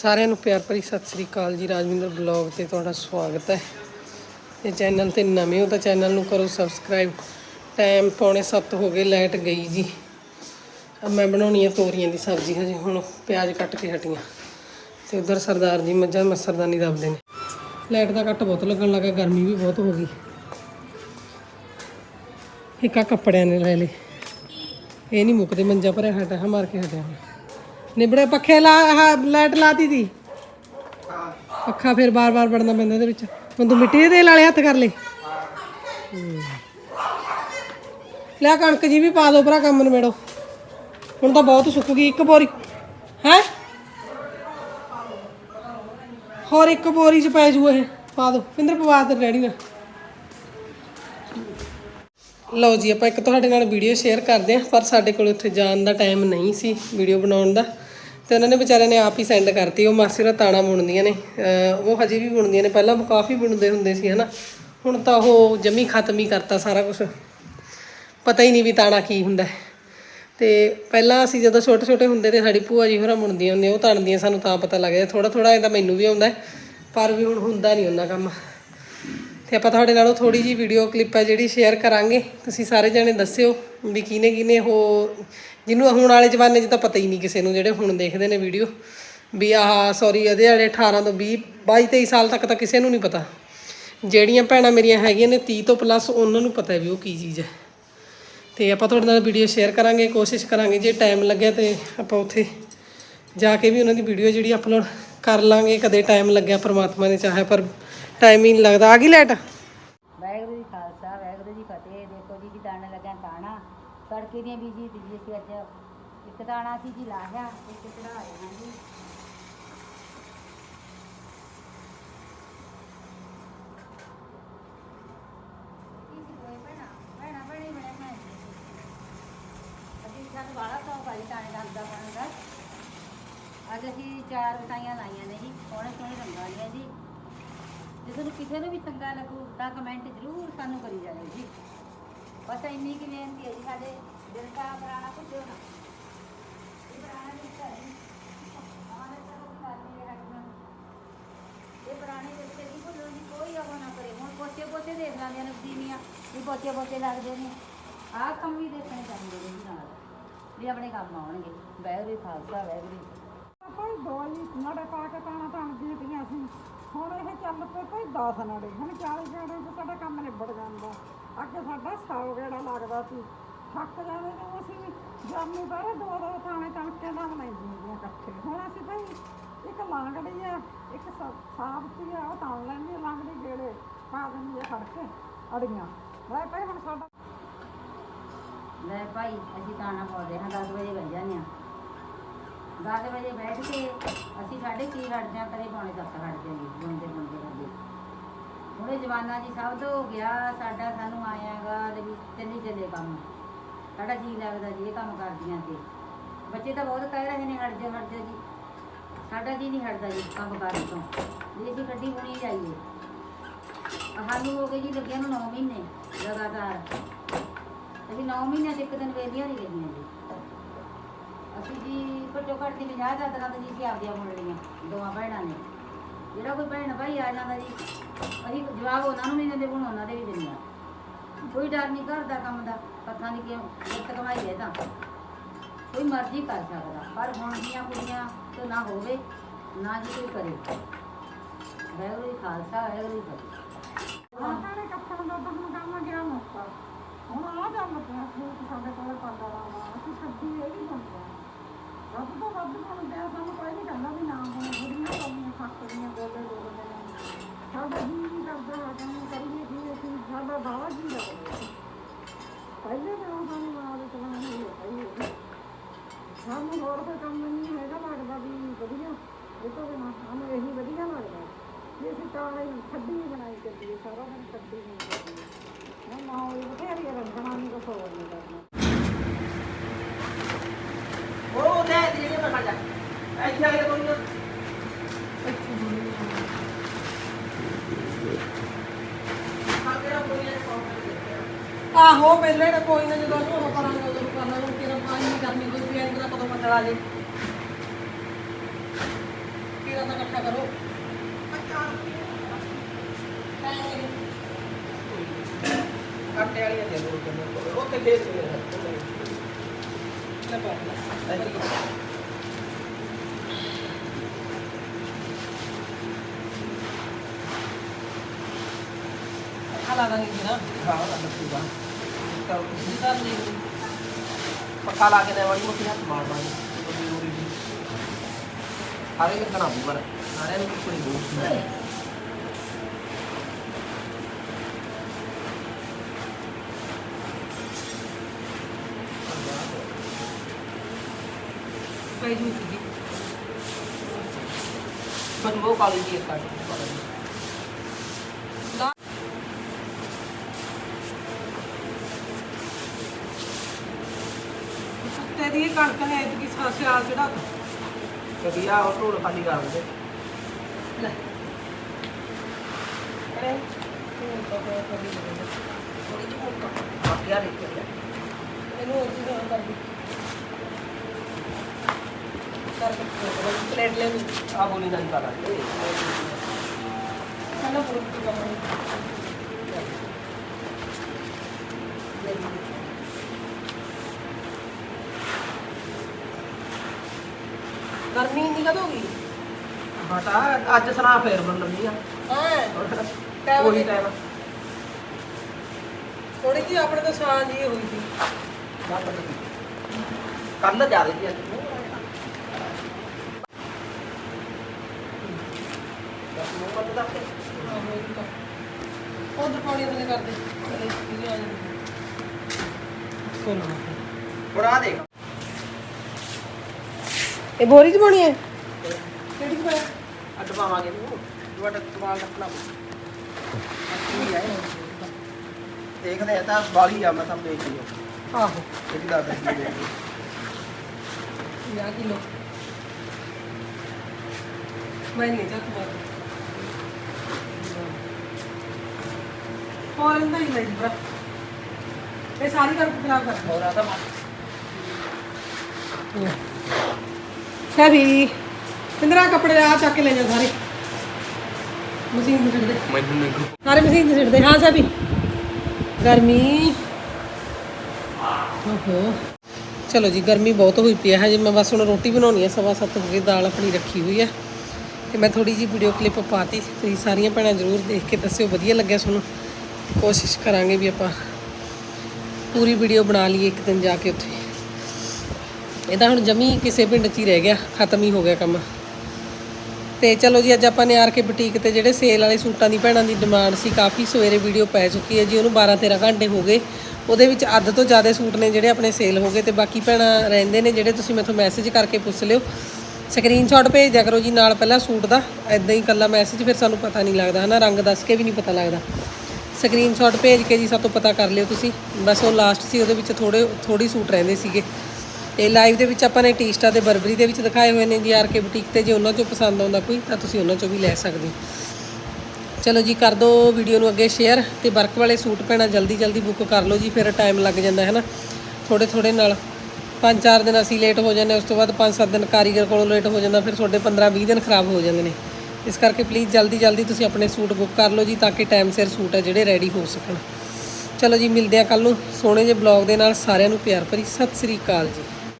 ਸਾਰਿਆਂ ਨੂੰ ਪਿਆਰ ਭਰੀ ਸਤਿ ਸ੍ਰੀ ਅਕਾਲ ਜੀ, ਰਾਜਵਿੰਦਰ ਬਲੌਗ ਤੇ ਤੁਹਾਡਾ ਸਵਾਗਤ ਹੈ। ਤੇ ਚੈਨਲ ਤੇ ਨਵੇਂ ਹੋ ਤਾਂ ਚੈਨਲ ਨੂੰ ਕਰੋ ਸਬਸਕ੍ਰਾਈਬ ਟਾਈਮ ਪੌਣੇ 7 ਹੋ ਗਏ, ਲਾਈਟ ਗਈ ਜੀ। ਮੈਂ ਬਣਾਉਣੀ ਆ ਤੋਰੀਆਂ ਦੀ ਸਬਜ਼ੀ ਹਜੇ, ਹੁਣ ਪਿਆਜ਼ ਕੱਟ ਕੇ ਹਟੀਆਂ। ਤੇ ਉਧਰ ਸਰਦਾਰ ਜੀ ਮੱਝਾਂ ਮਸਰਦਾਨੀ ਦੱਬਦੇ ਨੇ। ਲਾਈਟ ਦਾ ਕੱਟ ਬਹੁਤ ਲੱਗਣ ਲੱਗਾ, ਗਰਮੀ ਵੀ ਬਹੁਤ ਹੋ ਗਈ। ਇੱਕ ਆ ਕੱਪੜਿਆਂ ਨੇ ਲੈ ਲਏ। ਇਹ ਨਹੀਂ ਮੁੱਕਦੇ, ਮੰਜਾ ਭਰਿਆ ਹਟਾ ਹਾ ਮਾਰ ਕੇ ਹਟਿਆ। ਨਿਬੜੇ ਪੱਖੇ ਲਾ, ਆਹ ਲਾਈਟ ਲਾਤੀ ਦੀ ਪੱਖਾ ਫਿਰ ਬਾਰ-ਬਾਰ ਵੜਨਾ ਪੈਂਦਾ ਇਹਦੇ ਵਿੱਚ। ਹੁਣ ਤੂੰ ਮਿੱਟੀ ਦੇ ਤੇਲ ਵਾਲੇ ਹੱਥ ਕਰ ਲੈ। ਹੂੰ। ਲੈ ਕਣਕ ਜੀ ਵੀ ਪਾ ਦੋ ਭਰਾ, ਕੰਮ ਨਿਬੇੜੋ। ਹੁਣ ਤਾਂ ਬਹੁਤ ਸੁੱਕ ਗਈ ਇੱਕ ਬੋਰੀ। ਹੈ? ਹੋਰ ਇੱਕ ਬੋਰੀ ਚ ਪੈ ਜੂ ਇਹ। ਪਾ ਦੋ। ਪਿੰਦਰ ਪਵਾ ਤੇ ਰੈਡੀ ਨਾ ਲਓ ਜੀ, ਆਪਾਂ ਇੱਕ ਤੁਹਾਡੇ ਨਾਲ ਵੀਡੀਓ ਸ਼ੇਅਰ ਕਰਦੇ ਹਾਂ, ਪਰ ਸਾਡੇ ਕੋਲ ਉੱਥੇ ਜਾਣ ਦਾ ਟਾਈਮ ਨਹੀਂ ਸੀ ਵੀਡੀਓ ਬਣਾਉਣ ਦਾ। ਤੇ ਉਹਨਾਂ ਨੇ ਵਿਚਾਰਿਆਂ ਨੇ ਆਪ ਹੀ ਸੈਂਡ ਕਰਤੀ, ਉਹ ਮਾਸੀ ਦਾ ਤਾਣਾ ਬੁਣਦੀਆਂ ਨੇ ਉਹ ਹਜੇ ਵੀ ਬੁਣਦੀਆਂ ਨੇ, ਪਹਿਲਾਂ ਉਹ ਕਾਫੀ ਬੁਣਦੇ ਹੁੰਦੇ ਸੀ, ਹਨਾ। ਹੁਣ ਤਾਂ ਉਹ ਜਮੀ ਖਤਮ ਹੀ ਕਰਤਾ ਸਾਰਾ ਕੁਝ ਪਤਾ ਹੀ ਨਹੀਂ ਵੀ ਤਾਣਾ ਕੀ ਹੁੰਦਾ ਹੈ। ਤੇ ਪਹਿਲਾਂ ਅਸੀਂ ਜਦੋਂ ਛੋਟੇ ਛੋਟੇ ਹੁੰਦੇ ਤੇ ਸਾਡੀ ਭੂਆ ਜੀ ਹੋਰਾਂ ਬੁਣਦੀਆਂ ਹੁੰਦੀਆਂ, ਉਹ ਤਾਣਦੀਆਂ ਸਾਨੂੰ ਤਾਂ ਪਤਾ ਲੱਗਦਾ ਥੋੜਾ ਥੋੜਾ ਇਹਦਾ ਮੈਨੂੰ ਵੀ ਆਉਂਦਾ ਪਰ ਵੀ ਹੁਣ ਹੁੰਦਾ ਨਹੀਂ ਉਹਨਾਂ ਕੰਮ। ਤੇ ਆਪਾਂ ਤੁਹਾਡੇ ਨਾਲੋਂ ਥੋੜੀ ਜੀ ਵੀਡੀਓ ਕਲਿੱਪ ਹੈ ਜਿਹੜੀ ਸ਼ੇਅਰ ਕਰਾਂਗੇ। ਤੁਸੀਂ ਸਾਰੇ ਜਣੇ ਦੱਸਿਓ ਵੀ ਕਿਹਨੇ ਕਿਹਨੇ ਉਹ, ਜਿਹਨੂੰ ਹੁਣ ਵਾਲੇ ਜ਼ਮਾਨੇ 'ਚ ਤਾਂ ਪਤਾ ਹੀ ਨਹੀਂ ਕਿਸੇ ਨੂੰ, ਜਿਹੜੇ ਹੁਣ ਦੇਖਦੇ ਨੇ ਵੀਡੀਓ ਵੀ ਆਹ ਸੌਰੀ ਇਹਦੇ ਵਾਲੇ 18 ਤੋਂ 20 22 23 ਸਾਲ ਤੱਕ ਤਾਂ ਕਿਸੇ ਨੂੰ ਨਹੀਂ ਪਤਾ। ਜਿਹੜੀਆਂ ਭੈਣਾਂ ਮੇਰੀਆਂ ਹੈਗੀਆਂ ਨੇ 30 ਤੋਂ ਪਲੱਸ ਉਹਨਾਂ ਨੂੰ ਪਤਾ ਹੈ ਵੀ ਉਹ ਕੀ ਚੀਜ਼ ਹੈ। ਤੇ ਆਪਾਂ ਤੁਹਾਡੇ ਨਾਲ ਵੀਡੀਓ ਸ਼ੇਅਰ ਕਰਾਂਗੇ, ਕੋਸ਼ਿਸ਼ ਕਰਾਂਗੇ, ਜੇ ਟਾਈਮ ਲੱਗਿਆ ਤੇ ਆਪਾਂ ਉੱਥੇ ਜਾ ਕੇ ਵੀ ਉਹਨਾਂ ਦੀ ਵੀਡੀਓ ਜਿਹੜੀ ਅਪਲੋਡ ਕਰ ਲਾਂਗੇ। ਕਦੇ ਟਾਈਮ ਲੱਗਿਆ ਪਰਮਾਤਮਾ ਨੇ ਚਾਹਿਆ, ਪਰ ਟਾਈਮ ਹੀ ਨਹੀਂ ਲੱਗਦਾ। ਆ ਗਈ ਲਾਈਟ ਵਾਹਿਗੁਰੂ ਜੀ ਖਾਲਸਾ, ਵਾਹਿਗੁਰੂ ਜੀ ਫਤਿਹ। ਦੇਖੋ ਜੀ ਜੀ ਦਾਣਾ ਲੱਗਾ ਤਾਣਾ। ਤੜਕੇ ਦੀਆਂ ਬੀਜੀ ਬੀਜੀ ਸੀ ਅੱਜ। ਇੱਕ ਦਾਣਾ ਸੀ ਜੀ ਲਾਹਿਆ ਇੱਕ ਚੜਾਇਆ ਹਾਂ ਜੀ। ਅਸੀਂ ਅੱਜ ਅਸੀਂ ਚਾਰ ਵਟਾਈਆਂ ਲਾਈਆਂ ਨੇ ਜੀ। ਸੋਹਣੇ ਸੋਹਣੇ ਰੰਗਾਂ ਦੀਆਂ ਜੀ। ਜੇ ਤੁਹਾਨੂੰ ਕਿਸੇ ਨੂੰ ਵੀ ਚੰਗਾ ਲੱਗੂ ਤਾਂ ਕਮੈਂਟ ਜ਼ਰੂਰ ਸਾਨੂੰ ਕਰੀ ਜਾਇਓ ਜੀ। ਬਸ ਇੰਨੀ ਕਿ ਬੇਨਤੀ ਹੈ ਜੀ, ਸਾਡੇ ਦਿਲ ਦਾ ਪੁਰਾਣਾ ਭੁੱਲਿਓ ਨਾ। ਇਹ ਪੁਰਾਣਾ ਦਿਲ ਹੈ ਆਵਾਜ਼ ਕਰੋ ਕਿ ਆਦਮੀ ਹੈ ਇਹ ਪੁਰਾਣੇ ਦਿਲ ਤੇ ਨਹੀਂ ਭੁੱਲੋ ਕੋਈ ਉਹ ਨਾ ਕਰੇ। ਹੁਣ ਪੋਚੇ ਪੋਚੇ ਦੇਖ ਲਾਂਦੇ ਨੇ ਦੀਨੀਆਂ ਵੀ ਪੋਚੇ ਪੋਚੇ ਲੱਗਦੇ ਨੇ। ਆਹ ਕੰਮ ਵੀ ਦੇਖਣੇ ਚਾਹੀਦੇ ਨੇ ਨਾਲ, ਵੀ ਆਪਣੇ ਕੰਮ ਆਉਣਗੇ। ਵੈਗਰੀ ਖਾਲਸਾ ਵੈਗਰੀ ਭਾਈ ਦੋਈ ਨਾੜੇ ਪਾ ਕੇ ਤਾਣਾ ਤਾਣਦੀਆਂ ਪਈਆਂ ਸੀ। ਹੁਣ ਇਹ ਚੱਲ 10 ਨਾੜੇ ਹੁਣ 40 ਗੇੜੇ ਚ ਸਾਡਾ ਕੰਮ ਨਿਬੜ ਜਾਂਦਾ। ਅੱਗੇ ਸਾਡਾ 100 ਗੇੜਾ ਲੱਗਦਾ ਸੀ। ਥੱਕ ਜਾਂਦੇ ਨੇ ਅਸੀਂ ਜਾਮੀ ਬਾਰੇ ਦੋ ਦੋ ਤਾਣੇ ਤਣਕੇ ਦਾ ਬਣਾਈਆਂ ਹੁੰਦੀਆਂ ਇਕੱਠੇ। ਹੁਣ ਅਸੀਂ ਭਾਈ ਇੱਕ ਲਾਂਗੜੀ ਆ, ਇੱਕ ਸਾਬਤੀ ਆ, ਉਹ ਤਾਣ ਲੈਂਦੀ ਆ ਲਾਂਗੜੀ ਗੇੜੇ, ਪਾ ਦਿੰਦੀ ਆ ਫੜ ਕੇ ਅੜੀਆਂ। ਲੈ ਭਾਈ ਹੁਣ ਸਾਡਾ ਲੈ ਭਾਈ, ਅਸੀਂ ਤਾਣਾ ਪਾਉਂਦੇ ਹਾਂ 10 ਵਜੇ ਬਹਿ ਜਾਂਦੇ ਹਾਂ 10 ਵਜੇ ਬੈਠ ਕੇ ਅਸੀਂ ਸਾਢੇ ਕੀ ਹਟ ਜਾਂ ਕਦੇ ਪੌਣੇ ਸੱਤ ਹਟ ਜਾਂਗੇ ਬੁਣਦੇ ਬੁਣਦੇ ਕਰਦੇ ਹੁਣੇ ਜਵਾਨਾ ਜੀ ਸਭ ਤੋਂ ਹੋ ਗਿਆ ਸਾਡਾ ਸਾਨੂੰ ਆਇਆਗਾ ਤੇ ਵੀ ਚੱਲੀ ਚੱਲੇ ਕੰਮ। ਸਾਡਾ ਜੀ ਲੱਗਦਾ ਜੀ ਇਹ ਕੰਮ ਕਰਦੀਆਂ ਤੇ। ਬੱਚੇ ਤਾਂ ਬਹੁਤ ਕਹਿ ਰਹੇ ਨੇ ਹਟ ਜਾ ਹਟ ਜਾ। ਜੀ ਸਾਡਾ ਜੀ ਨਹੀਂ ਹਟਦਾ ਜੀ ਕੰਮ ਕਰਨ ਤੋਂ। ਜੇ ਅਸੀਂ ਗੱਡੀ ਬੁਣੀ ਜਾਈਏ। ਸਾਨੂੰ ਹੋ ਗਏ ਜੀ ਲੱਗਿਆ ਨੂੰ 9 ਮਹੀਨੇ ਲਗਾਤਾਰ। ਅਸੀਂ 9 ਮਹੀਨਿਆਂ ਚ ਇੱਕ ਦਿਨ ਵੇਲੀਆਂ ਨਹੀਂ ਗਈਆਂ ਜੀ। ਅਸੀਂ ਜੀ ਘੱਟੋ ਘੱਟ ਦੀ 50 ਚਾਦਰਾਂ ਤਾਂ ਜੀ ਅਸੀਂ ਆਪਦੀਆਂ ਮੁੰਡ ਲਈਆਂ ਦੋਵਾਂ ਭੈਣਾਂ ਨੇ। ਜਿਹੜਾ ਕੋਈ ਭੈਣ ਭਾਈ ਆ ਜਾਂਦਾ ਜੀ, ਅਸੀਂ ਜਵਾਬ ਉਹਨਾਂ ਨੂੰ ਵੀ ਦਿੰਦੇ, ਹੁਣ ਉਹਨਾਂ ਦੇ ਵੀ ਦਿੰਦੇ ਹਾਂ ਕੋਈ ਡਰ ਨਹੀਂ ਘਰ ਦਾ ਕੰਮ ਦਾ ਪਤਾ ਨਹੀਂ ਕਿਉਂ ਜਿੱਤ ਕਮਾਈ ਹੈ ਤਾਂ। ਕੋਈ ਮਰਜ਼ੀ ਕਰ ਸਕਦਾ, ਪਰ ਹੁਣ ਦੀਆਂ ਕੁੜੀਆਂ ਤੋਂ ਨਾ ਹੋਵੇ, ਨਾ ਜੀ ਕੋਈ ਕਰੇ। ਵਾਹਿਗੁਰੂ ਜੀ ਖਾਲਸਾ, ਵਾਹਿਗੁਰੂ ਜੀ ਫਤਿਹ। ਉਹਨਾਂ ਨੇ ਕੱਪੜਾ ਦਾ ਤਾਂ ਕੰਮ ਗਿਆ ਮੁੱਕਾ। ਹੁਣ ਆ ਚੱਲ ਪਿਆ ਸਾਡੇ ਕੋਲ ਪਾਉਂਦਾ ਰਹਾ ਅਸੀਂ ਸੱਜੀ ਇਹ ਵੀ ਬਣਦਾ ਰੱਬ ਤੋਂ ਵੱਧ ਬਣਦੇ ਆ ਸਾਨੂੰ ਕੋਈ ਨਹੀਂ ਕਹਿੰਦਾ ਵੀ ਨਾ ਬਣੇ ਬੁੜੀਆਂ ਕਰਨੀਆਂ ਫੱਕਦੀਆਂ ਬੋਲੇ ਬੋਲਦੇ ਨੇ ਸਾਡਾ ਜੀ ਨਹੀਂ ਕਰਦਾ ਕੰਮ ਕਰੀਏ ਕੀ ਅਸੀਂ ਸਾਡਾ ਬਾਵਾ ਜੀ ਲੱਗਦਾ ਪਹਿਲੇ ਤਾਂ ਉਹ ਸਾਨੂੰ ਮਾਰ ਚਲਾਉਣੀ ਹੈ ਪਹਿਲੇ ਸਾਨੂੰ ਹੋਰ ਕੋਈ ਕੰਮ ਨਹੀਂ ਹੈਗਾ ਲੱਗਦਾ ਵੀ ਵਧੀਆ ਇਹ ਤੋਂ ਬਿਨਾਂ ਸਾਨੂੰ ਇਹੀ ਵਧੀਆ ਲੱਗਦਾ ਵੀ ਅਸੀਂ ਕਾਲੇ ਖੱਡੀ ਬਣਾਈ ਚੱਲੀਏ ਸਾਰਾ ਦਿਨ ਖੱਡੀ ਨਹੀਂ ਚੱਲੀਏ ਨਾ ਨਾ ਉਹ ਬਥੇਰੀ ਰੰਗਣਾ ਨਹੀਂ ਕੁਛ ਹੋਰ ਨਹੀਂ ਕਰਨਾ ਉਹ ਲੈ ਦੇ ਮੈਂ ਖਾ ਜਾ ਇੱਥੇ ਆ ਕੇ ਕੋਈ ਨਾ ਆਹੋ ਪਹਿਲੇ ਤਾਂ ਕੋਈ ਨਾ ਜਦੋਂ ਉਹ ਕਰਾਂਗੇ ਉਦੋਂ ਕਰਨਾ ਹੁਣ ਕਿਰਨ ਪਾਣੀ ਨਹੀਂ ਕਰਨੀ ਕੋਈ ਵੀ ਇੰਦਰ ਕਦੋਂ ਮਤਲਬ ਆ ਜੇ। ਕਰਨਾ ਇਕੱਠਾ ਕਰੋ। ਆਟੇ ਵਾਲੀਆਂ ਦੇ ਦੋ ਕਿੰਨੇ ਉੱਥੇ ਖੇਤ ਨੇ ਲੈ ਪਾ ਲੈ ਹਾਲਾ ਦਾ ਨਹੀਂ ਨਾ। ਹਾਂ ਨਾ ਦੱਸੂਗਾ ਤਾਂ ਜਿੱਦਾਂ ਨਹੀਂ ਪੱਕਾ ਲਾ ਕੇ ਦੇਵਾਂਗੀ ਮੁੱਠੀ ਹੱਥ ਮਾਰ ਦਾਂਗੇ ਕੋਈ ਜ਼ਰੂਰੀ ਨਹੀਂ। ਹਾਰੇ ਵੀ ਨੂੰ ਕੋਈ ਦੋਸਤ ਨਹੀਂ ਪਈ ਜੂ ਪਰ ਉਹ ਕਾਲੀ ਦੀ ਕੱਟ ਕੁੱਤੇ ਦੀ ਇਹ ਕਣਕ ਹੈ ਕਿ ਸਿਆਲ ਚੜਾ ਕਦੀ ਆ ਉਹ ਢੋਲ ਖਾਲੀ ਕਰ ਦਿੰਦੇ ਲੈ। ਥੋੜੀ ਜਿਹੀ ਮੁੱਕਾ ਬਾਕੀ ਆ ਦੇਖੋ ਇਹਨੂੰ ਉੱਚੀ ਤਰ੍ਹਾਂ ਕਰ ਦੇ। ਕਰ ਕੇ ਪਲੇਟ ਲੈ ਆ ਬੋਲੀ ਨਹੀਂ ਪਤਾ। ਖਾਣਾ ਪੂਰਾ ਪੂਰਾ ਕਰਾਂਗੇ ਗਰਮੀ ਨਹੀਂ ਕਦੋਂ ਹੋਗੀ ਬਟਾ ਅੱਜ ਸੁਣਾ ਫੇਰ ਬਣ ਲੱਗੀ ਆ। ਹਾਂ। ਟਾਈਮ ਉਹੀ ਟਾਈਮ। ਥੋੜੀ ਜਿਹੀ ਆਪਣੇ ਤਾਂ ਸਾਂ ਜੀ ਹੋਈ ਸੀ। ਕੱਲ ਜਾ ਰਹੀ ਅੱਜ ਦਾ। ਕਰਦੇ ਚਲੇ ਇਹ ਆ ਜਾਂਦੇ ਕੋਲ ਬੜਾ ਦੇਖ। ਇਹ ਬੋਰੀ ਚ ਬਣੀ ਹੈ? ਕਿਹੜੀ ਚ ਪਾਇਆ ਅੱਡ ਪਾਵਾਂਗੇ ਨੂੰ ਤੁਹਾਡਾ ਸਵਾਲ ਰੱਖਣਾ ਦੇਖਦੇ ਆ ਤਾਂ ਬਾਲੀ ਆ ਮੈਂ ਤੁਹਾਨੂੰ ਦੇਖ ਲਿਓ ਆਹੋ। ਇਹਦੀ ਦਾ ਦੱਸ ਦੇ 50 ਕਿਲੋ। ਮੈਂ ਨਹੀਂ ਜਾ ਤੂੰ ਹੋਰ ਇੰਦਾ ਹੀ ਲੈ ਜੀ ਭਰਾ। ਇਹ ਸਾਰੀ ਕਰ ਖਰਾਬ ਕਰ ਹੋਰ ਆ ਤਾਂ ਸਭੀ ਇੰਦਰਾ ਕੱਪੜੇ ਆ ਚੱਕ ਕੇ ਲੈ ਜਾ ਸਾਰੇ। ਮਸ਼ੀਨ ਤੇ ਸਿੱਟ ਦੇ। ਮੈਨੂੰ ਮੈਨੂੰ ਸਾਰੇ ਮਸ਼ੀਨ ਤੇ ਸਿੱਟ ਦੇ। ਹਾਂ ਸਭੀ ਗਰਮੀ। ਓਹੋ। ਚਲੋ ਜੀ ਗਰਮੀ ਬਹੁਤ ਹੋਈ ਪਈ ਹੈ। ਹਜੇ ਮੈਂ ਬਸ ਹੁਣ ਰੋਟੀ ਬਣਾਉਣੀ ਹੈ। ਸਵਾ ਸੱਤ ਹੋ ਗਏ ਦਾਲ ਆਪਣੀ ਰੱਖੀ ਹੋਈ ਹੈ। ਤੇ ਮੈਂ ਥੋੜੀ ਜੀ ਵੀਡੀਓ ਕਲਿੱਪ ਪਾਤੀ। ਤੁਸੀਂ ਸਾਰੀਆਂ ਭੈਣਾਂ ਜ਼ਰੂਰ ਦੇਖ ਕੇ ਦੱਸਿਓ। ਵਧੀਆ ਲੱਗਿਆ ਤੁਹਾਨੂੰ ਕੋਸ਼ਿਸ਼ ਕਰਾਂਗੇ ਵੀ ਆਪਾਂ ਪੂਰੀ ਵੀਡੀਓ ਬਣਾ ਲਈਏ ਇੱਕ ਦਿਨ ਜਾ ਕੇ ਉੱਥੇ। ਇਹਦਾ ਹੁਣ ਜਮੀ ਕਿਸੇ ਪਿੰਡ 'ਚ ਹੀ ਰਹਿ ਗਿਆ, ਖਤਮ ਹੀ ਹੋ ਗਿਆ ਕੰਮ। ਤੇ ਚਲੋ ਜੀ, ਅੱਜ ਆਪਾਂ ਨੇ ਆਰ ਕੇ ਬੁਟੀਕ ਤੇ ਜਿਹੜੇ ਸੇਲ ਵਾਲੇ ਸੂਟਾਂ ਦੀ ਭੈਣਾਂ ਦੀ ਡਿਮਾਂਡ ਸੀ, ਕਾਫੀ ਸਵੇਰੇ ਵੀਡੀਓ ਪੈ ਚੁੱਕੀ ਹੈ ਜੀ, ਉਹਨੂੰ 12 13 ਘੰਟੇ ਹੋ ਗਏ। ਉਹਦੇ ਵਿੱਚ ਅੱਧ ਤੋਂ ਜ਼ਿਆਦਾ ਸੂਟ ਨੇ ਜਿਹੜੇ ਆਪਣੇ ਸੇਲ ਹੋ ਗਏ ਤੇ ਬਾਕੀ ਭੈਣਾਂ ਰਹਿੰਦੇ ਨੇ ਜਿਹੜੇ ਤੁਸੀਂ ਮੈਥੋਂ ਮੈਸੇਜ ਕਰਕੇ ਪੁੱਛ ਲਿਓ। ਸਕਰੀਨਸ਼ਾਟ ਭੇਜ ਦਿਆ ਕਰੋ ਜੀ ਨਾਲ ਪਹਿਲਾਂ ਸੂਟ ਦਾ ਐਦਾਂ ਹੀ ਕੱਲਾ ਮੈਸੇਜ ਫਿਰ ਸਾਨੂੰ ਪਤਾ ਨਹੀਂ ਲੱਗਦਾ, ਹਨਾ? ਰੰਗ ਦੱਸ ਕੇ ਵੀ ਨਹੀਂ ਪਤਾ ਲੱਗਦਾ। ਸਕਰੀਨਸ਼ਾਟ ਭੇਜ ਕੇ ਜੀ ਸਭ ਤੋਂ ਪਤਾ ਕਰ ਲਿਓ ਤੁਸੀਂ। ਬਸ ਉਹ ਲਾਸਟ ਸੀ, ਉਹਦੇ ਵਿੱਚ ਥੋੜੇ ਥੋੜੀ ਸੂਟ ਰਹਿੰਦੇ ਸੀਗੇ। ਇਹ ਲਾਈਵ ਦੇ ਵਿੱਚ ਆਪਾਂ ਨੇ ਟੀਸਟਾ ਤੇ ਬਰਬਰੀ ਦੇ ਵਿੱਚ ਦਿਖਾਏ ਹੋਏ ਨੇ ਜੀ ਆਰ ਕੇ ਬੁਟੀਕ ਤੇ। ਜੇ ਉਹਨਾਂ ਚੋਂ ਪਸੰਦ ਆਉਂਦਾ ਕੋਈ, ਤਾਂ ਤੁਸੀਂ ਉਹਨਾਂ ਚੋਂ ਵੀ ਲੈ ਸਕਦੇ ਹੋ। ਚਲੋ ਜੀ, ਕਰ ਦਿਓ ਵੀਡੀਓ ਨੂੰ ਅੱਗੇ ਸ਼ੇਅਰ ਤੇ ਵਰਕ ਵਾਲੇ ਸੂਟ ਪੈਣਾ ਜਲਦੀ ਜਲਦੀ ਬੁੱਕ ਕਰ ਲਓ ਜੀ, ਫਿਰ ਟਾਈਮ ਲੱਗ ਜਾਂਦਾ ਹੈ ਨਾ ਥੋੜੇ ਥੋੜੇ ਨਾਲ। ਪੰਜ ਚਾਰ ਦਿਨ ਅਸੀਂ ਲੇਟ ਹੋ ਜਾਂਦੇ ਉਸ ਤੋਂ ਬਾਅਦ ਪੰਜ ਸੱਤ ਦਿਨ ਕਾਰੀਗਰ ਕੋਲੋਂ ਲੇਟ ਹੋ ਜਾਂਦਾ, ਫਿਰ ਤੁਹਾਡੇ 15 20 ਦਿਨ ਖਰਾਬ ਹੋ ਜਾਂਦੇ ਨੇ। ਇਸ ਕਰਕੇ ਪਲੀਜ਼ ਜਲਦੀ ਜਲਦੀ ਤੁਸੀਂ ਆਪਣੇ ਸੂਟ ਬੁੱਕ ਕਰ ਲਓ ਜੀ, ਤਾਂ ਕਿ ਟਾਈਮ ਸਿਰ ਸੂਟ ਆ ਜਿਹੜੇ ਰੈਡੀ ਹੋ ਸਕਣ। ਚਲੋ ਜੀ, ਮਿਲਦੇ ਆ ਕੱਲ ਨੂੰ। ਸੋਹਣੇ ਜਿਹੇ ਬਲੌਗ ਦੇ ਨਾਲ ਸਾਰਿਆਂ ਨੂੰ ਪਿਆਰ ਭਰੀ। ਸਤਿ ਸ੍ਰੀ ਅਕਾਲ ਜੀ।